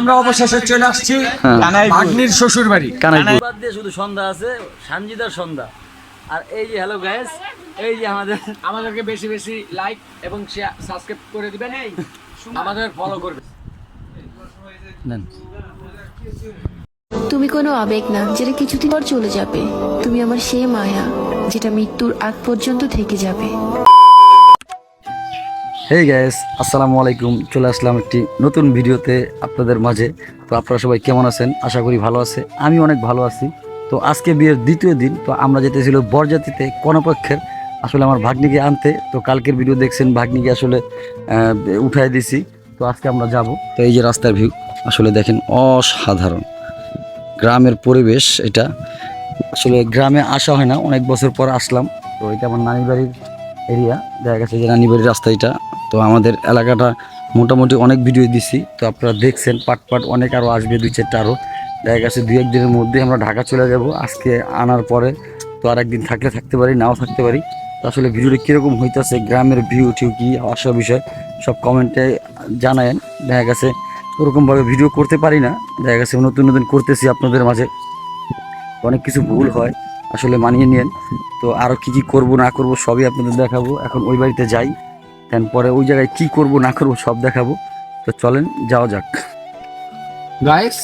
আমরা অবশেষে চলে আসছি হ্যাঁ। ভাগ্নির শ্বশুর বাড়ি কানাইপুর। বাদ দিয়ে শুধু সন্ধ্যা আছে সানজিদার সন্ধ্যা। আর এই যে হ্যালো গ্যাস এই যে আমাদের আমাদেরকে বেশি বেশি লাইক এবং শেয়ার সাবস্ক্রাইব করে দিবেন। এই আমাদের ফলো করবেন। নেন। তুমি কোনো আবেগ না যেটা কিছুদিন পর চলে যাবে। তুমি আমার সে মায়া যেটা মৃত্যুর আগ পর্যন্ত থেকে যাবে। হেই গ্যাস আসসালামু আলাইকুম। চলে আসলাম একটি নতুন ভিডিওতে আপনাদের মাঝে। তো আপনারা সবাই কেমন আছেন? আশা করি ভালো আছে। আমি অনেক ভালো আছি। তো আজকে বিয়ের দ্বিতীয় দিন, তো আমরা যেতেছিল বরজাতিতে কনপক্ষের আসলে আমার ভাগ্নিকে আনতে। তো কালকের ভিডিও দেখছেন, ভাগ্নিকে আসলে উঠাই দিছি। তো আজকে আমরা যাব। তো এই যে রাস্তার ভিউ, আসলে দেখেন অসাধারণ। গ্রামের পরিবেশ এটা। আসলে গ্রামে আসা হয় না, অনেক বছর পর আসলাম। তো এটা আমার নানি বাড়ির এরিয়া। দেখা গেছে যে রানী বাড়ির রাস্তা এটা। তো আমাদের এলাকাটা মোটামুটি অনেক ভিডিও দিছি। তো আপনারা দেখছেন, পাট পাট অনেক আরও আসবে, দুই চারটা আরও দেখা গেছে দুই একদিনের মধ্যে আমরা ঢাকা চলে যাব, আজকে আনার পরে। তো আর একদিন থাকলে থাকতে পারি, নাও থাকতে পারি। তো আসলে ভিডিওটা কীরকম হইতেছে, গ্রামের ভিউ টিউ কী আসা বিষয়, সব কমেন্টে জানায়েন। দেখা গেছে, ওরকমভাবে ভিডিও করতে পারি না। দেখা গেছে, নতুন নতুন করতেছি আপনাদের মাঝে। অনেক কিছু ভুল হয়, আসলে মানিয়ে নিয়েন। তো আরও কী কী করব, না করব, সবই আপনাদের দেখাবো। এখন ওই বাড়িতে যাই। দেন পরে ওই জায়গায় কি করব না করব সব দেখাবো। তো চলেন যাওয়া যাক। গাইস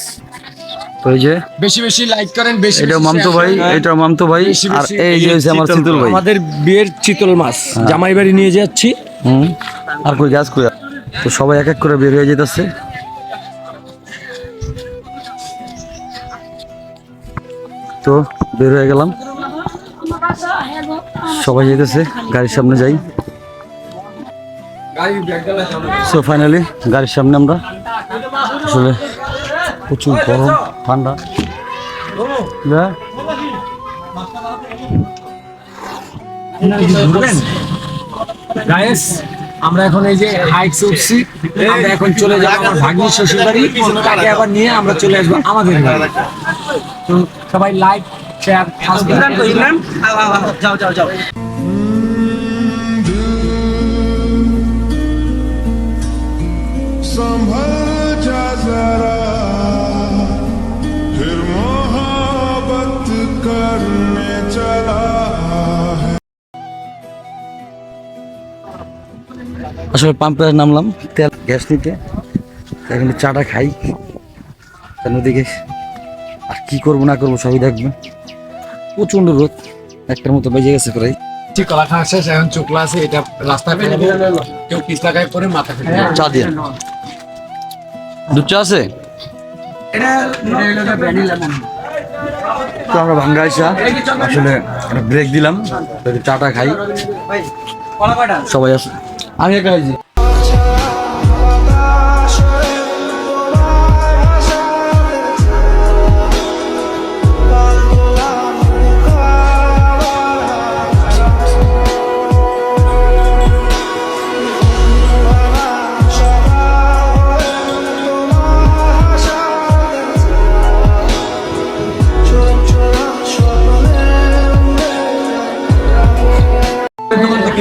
তো এই যে বেশি বেশি লাইক করেন বেশি এটা মামতো ভাই এটা মামতো ভাই আর এই যে হচ্ছে আমার চিতল ভাই। আমাদের বিয়ের চিতল মাছ জামাই বাড়ি নিয়ে যাচ্ছি। হুম আর কই গ্যাস কই? তো সবাই এক এক করে বের হয়ে যেতেছে তো বের হয়ে গেলাম। সবাই যেতেছে গাড়ির সামনে যাই। সো ফাইনালি গাড়ির সামনে আমরা আসলে প্রচুর গরম ঠান্ডা। গায়েস আমরা এখন এই যে হাইক উঠছি। আমরা এখন চলে যাব আমার ভাগ্নি শ্বশুর বাড়ি। তাকে আবার নিয়ে আমরা চলে আসব আমাদের বাড়ি। তো সবাই লাইক শেয়ার যাও যাও যাও। আসলে পাম্পে নামলাম তেল গ্যাস নিতে। এখানে চাটা খাই। কেন ওদিকে আর কি করব না করব সবই দেখবেন। প্রচণ্ড রোদ একটার মতো বেজে গেছে প্রায়। কলা খাওয়া শেষ এখন চোখলা আছে এটা দেবো। কেউ পিছলা গায়ে পরে মাথা চা দিয়ে। দুধ চা আছে? তো আমরা ভাঙ্গা আইসা আসলে একটা ব্রেক দিলাম চাটা খাই। সবাই আছে আমি একা খাইছি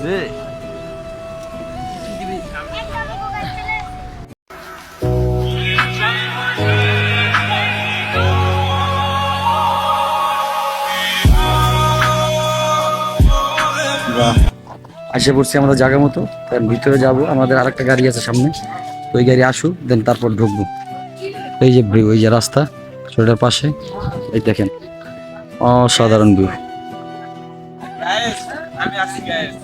আসে পড়ছি আমরা জায়গা মতো ভিতরে যাব, আমাদের আরেকটা গাড়ি আছে সামনে। ওই গাড়ি আসুক দেন তারপর ঢুকবো। এই যে ওই যে রাস্তা ছোটার পাশে, এই দেখেন, অসাধারণ ভিউ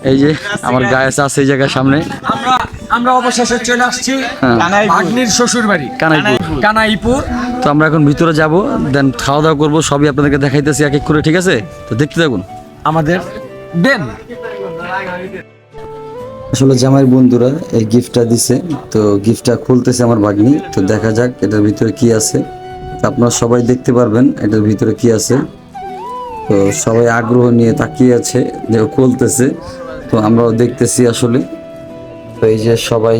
এই যে আমার গায়ে আছে এই জায়গার সামনে। আমরা আমরা অবশেষে চলে আসছি হ্যাঁ। ভাগ্নির শ্বশুর বাড়ি কানাইপুর। কানাইপুর। তো আমরা এখন ভিতরে যাব দেন খাওয়া দাওয়া করব সবই আপনাদেরকে দেখাইতেছি এক এক করে ঠিক আছে? তো দেখতে থাকুন। আমাদের দেন। আসলে জামাইয়ের বন্ধুরা এই গিফটটা দিছে তো গিফটটা খুলতেছে আমার ভাগ্নি। তো দেখা যাক এটার ভিতরে কি আছে। আপনারা সবাই দেখতে পারবেন এটার ভিতরে কি আছে। তো সবাই আগ্রহ নিয়ে তাকিয়ে আছে যে খুলতেছে। তো আমরাও দেখতেছি আসলে। তো এই যে সবাই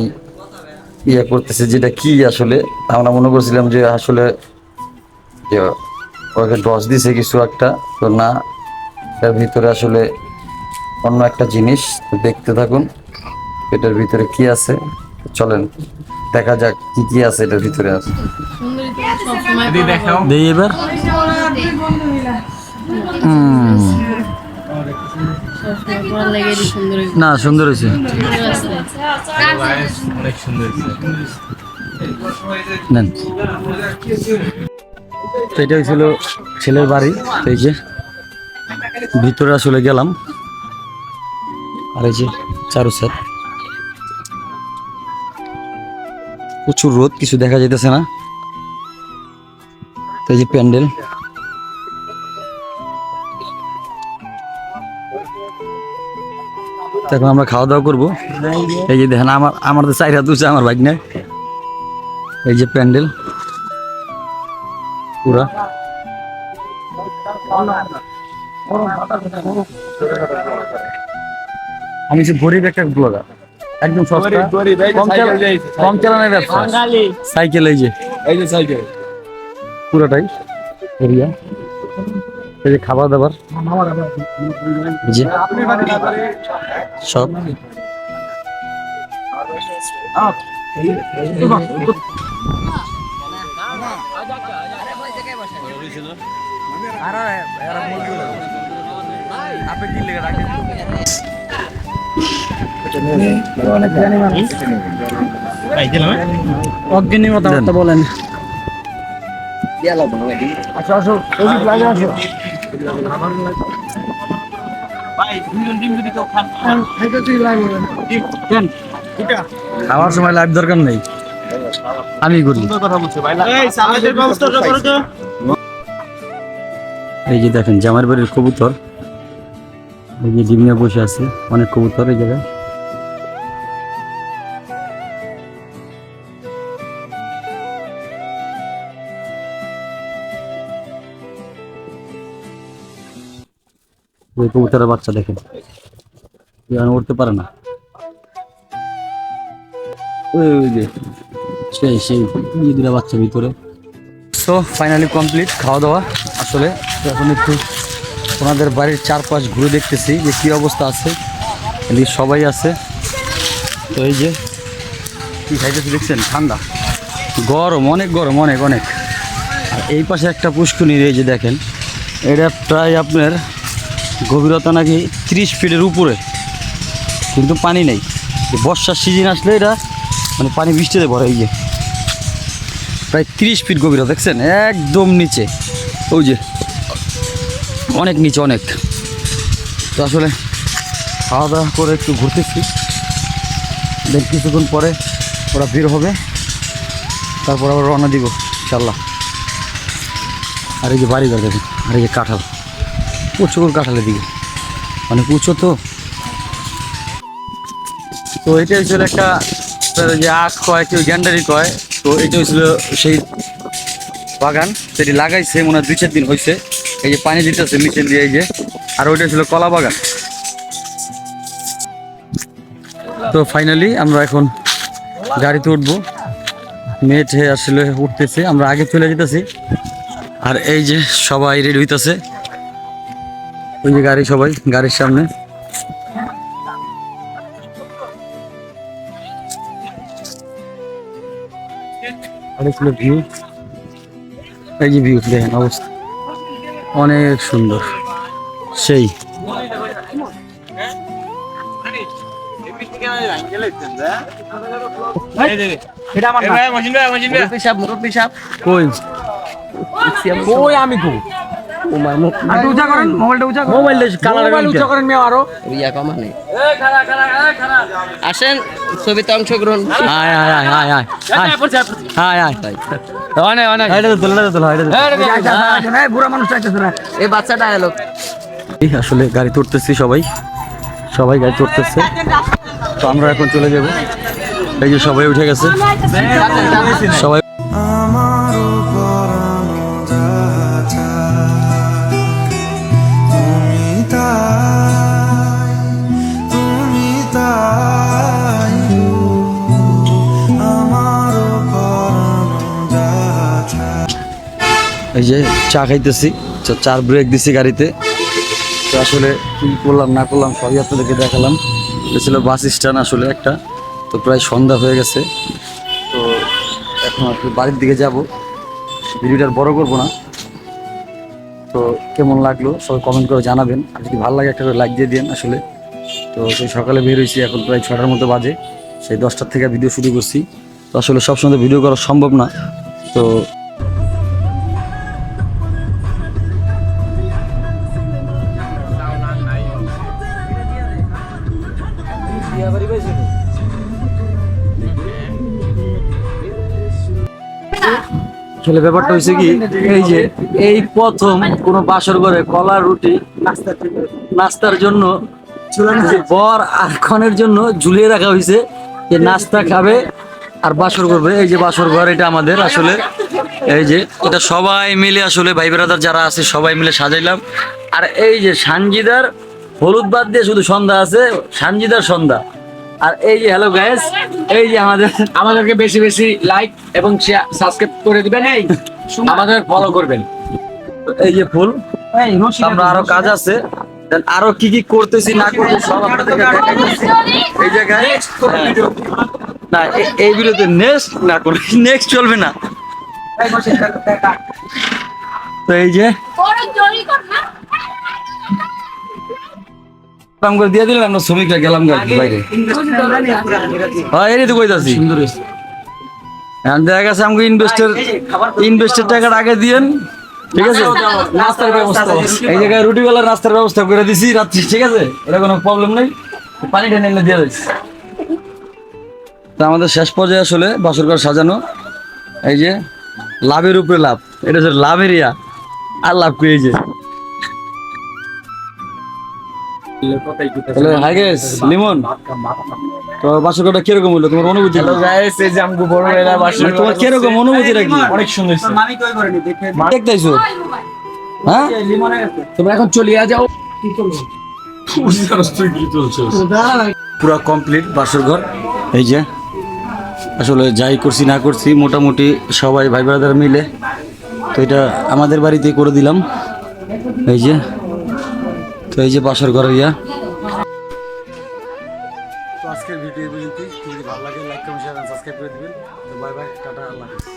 ইয়ে করতেছে যেটা কি আসলে আমরা মনে করছিলাম যে আসলে যে ওকে ডস দিছে কিছু একটা তো না এটার ভিতরে আসলে অন্য একটা জিনিস। দেখতে থাকুন এটার ভিতরে কি আছে। চলেন দেখা যাক কি কি আছে এটার ভিতরে। আছে দেই এবার। না, সুন্দর হয়েছে। তো এটা হয়েছিল ছেলের বাড়ি, এই যে। ভিতরে আসলে গেলাম। আর এই যে চারু স্যার। প্রচুর রোদ, কিছু দেখা যাইতেছে না। তো এই যে প্যান্ডেল। এখন আমরা খাওয়া দাওয়া করব। এই যে দেখেন আমার আমার তো চার হাত আমার বাইক নেই এই যে প্যান্ডেল। পুরা। আমি যে গরিব একটা ব্লগার। একদম সস্তা। কম চালানোর ব্যবসা। সাইকেল এই যে। এই যে সাইকেল। পুরোটাই। এরিয়া এই যে খাবার দাবার। জি। সব। অজ্ঞানী কথাবার্তা বলেন আচ্ছা আসো আসো। খাওয়ার সময় লাইভ দরকার নেই। আমি করি। এই যে দেখেন জামার বাড়ির কবুতর। এই যে ডিম নিয়ে বসে আছে অনেক কবুতর এই জায়গায়। ওই কবুতরের বাচ্চা দেখেন। উঠতে পারে না। ওই ওই যে, সেই সেই এই দুটা বাচ্চা ভিতরে। সো ফাইনালি কমপ্লিট খাওয়া দাওয়া আসলে এখন একটু ওনাদের বাড়ির চারপাশ ঘুরে দেখতেছি যে কী অবস্থা আছে। এদিকে সবাই আছে। তো এই যে, কি খাইতেছি দেখছেন? ঠান্ডা। গরম, অনেক গরম, অনেক অনেক। আর এই পাশে একটা পুষ্করিণীর এই যে দেখেন, এটা প্রায় আপনার গভীরতা নাকি ত্রিশ ফিটের উপরে। কিন্তু পানি নেই। বর্ষার সিজন আসলে এটা মানে পানি বৃষ্টিতে ভরে গিয়ে প্রায় তিরিশ ফিট গভীরতা, দেখছেন? একদম নিচে। ওই যে, অনেক নিচে, অনেক। তো আসলে খাওয়া দাওয়া করে একটু ঘুরতেছি। দেন কিছুক্ষণ পরে ওরা ভিড় হবে। তারপর আবার রওনা দিব ইনশাল্লাহ আর এই যে বাড়িঘর দেখেন, আর এই যে কাঁঠাল। প্রচুর কাঁঠালের দিকে। অনেক উঁচু তো। তো এটা হচ্ছিল একটা যে আখ কয়, কেউ গ্যান্ডারি কয়, তো এটা হচ্ছিল সেই বাগান। সেটি লাগাইছে, মনে হয় দুই চার দিন হয়েছে এই যে পানি দিতেছে মেশিন দিয়ে, এই যে। আর ওইটা ছিল কলা বাগান। তো ফাইনালি আমরা এখন গাড়িতে উঠবো। মেয়েটে আসলে উঠতেছে, আমরা আগে চলে যেতেছি। আর এই যে সবাই রেডি হইতেছে। ওই যে গাড়ি সবাই গাড়ির সামনে। অনেকগুলো ভিউ এই যে ভিউ দেখেন অবস্থা। অনেক সুন্দর। সেই। কই ওই আমি কো উঁচা করেন মোবাইলটা উঁচা করেন। মোবাইলটা কালার মোবাইল উঁচা। করেন মেয়ে আরও। ইয়া কমানে আসেন ছবিতে অংশগ্রহণ। আয় আয় আয় আয় আয় আয় আয়। আয় অনেক অনেক এটা তো তোলা তোলা। এটা বুড়া মানুষ চাইতেছে না। এই বাচ্চাটা এলো আসলে গাড়ি তুলতেছি সবাই। সবাই গাড়ি তুলতেছে। তো আমরা এখন চলে যাব। এই যে সবাই উঠে গেছে। সবাই যে চা খাইতেছি চার ব্রেক দিছি গাড়িতে। তো আসলে কি করলাম, না করলাম, সবই আপনাদেরকে দেখালাম। এটা ছিল বাস স্ট্যান্ড আসলে একটা। তো প্রায় সন্ধ্যা হয়ে গেছে। তো এখন কি বাড়ির দিকে যাব। ভিডিওটা বড় করব না। তো কেমন লাগল, সবাই কমেন্ট করে জানাবেন। আর যদি ভালো লাগে একটা করে লাইক দিয়ে দিন আসলে। তো সেই সকালে বের হয়েছি, এখন প্রায় ছটার মতো বাজে। সেই দশটার থেকে ভিডিও শুরু করছি। তো আসলে সবসময় ভিডিও করা সম্ভব না। তো আসলে ব্যাপারটা হয়েছে কি, এই যে এই প্রথম কোন বাসর ঘরে কলা, রুটি নাস্তার জন্য বর আর ক্ষণের জন্য ঝুলিয়ে রাখা হয়েছে যে নাস্তা খাবে আর বাসর করবে। এই যে বাসর ঘর এটা আমাদের আসলে। এই যে এটা সবাই মিলে আসলে, ভাই বেড়াদার যারা আছে সবাই মিলে সাজাইলাম। আর এই যে সানজিদার হলুদ বাদ দিয়ে শুধু সন্ধ্যা আছে, সানজিদার সন্ধ্যা। আর এই যে হ্যালো গাইস এই যে আমাদের আমাদেরকে বেশি বেশি লাইক এবং সাবস্ক্রাইব করে দিবেন এই আমাদের ফলো করবেন। এই যে ফুল আমরা আরও কাজ আছে। আরও কি কি করতেছি না করতেছি সব আপনাদেরকে এই জায়গায় হ্যাঁ। না এই ভিডিওতে নেক্সট না করে নেক্সট চলবে না। তো এই যে কাম করে দিয়ে দিলাম আমরা শ্রমিকরা গেলাম বাইরে। হ্যাঁ এই তো কইতাছি। সুন্দর এখন দেখা গেছে আমাকে ইনভেস্টের ইনভেস্টের টাকাটা আগে দিয়েন ঠিক আছে? নাস্তার ব্যবস্থা এই জায়গায় রুটি বেলার রাস্তার ব্যবস্থা করে দিছি রাত্রি ঠিক আছে? এটা কোনো প্রবলেম নেই। পানিটা নিলে দিয়ে দিচ্ছি তা আমাদের শেষ পর্যায়ে আসলে বাসর ঘর সাজানো। এই যে লাভের উপরে লাভ। এটা হচ্ছে লাভ এরিয়া আর লাভ করে এই যে? তাহলে হাই গেস লিমন। তো বাসর ঘরটা কীরকম হলো তোমার অনুভূতি কি? গাইস এই যে আমগো বড় এলা বাসা মানে তোমার কীরকম অনুভূতি রাখি অনেক সুন্দর দেখতেছো? হ্যাঁ? তোমরা এখন চলিয়া যাও। পুরো কমপ্লিট বাসর ঘর। এই যে আসলে যাই করছি না করছি মোটামুটি সবাই ভাই ব্রাদার মিলে। তো এটা আমাদের বাড়িতে করে দিলাম। এই যে তো এই যে বাসর ঘর ইয়া। তো আজকের ভিডিও পর্যন্ত যদি ভালো লাগে লাইক কমেন্ট শেয়ার সাবস্ক্রাইব করে দিবেন। তো বাই বাই টাটা, আল্লাহ হাফেজ।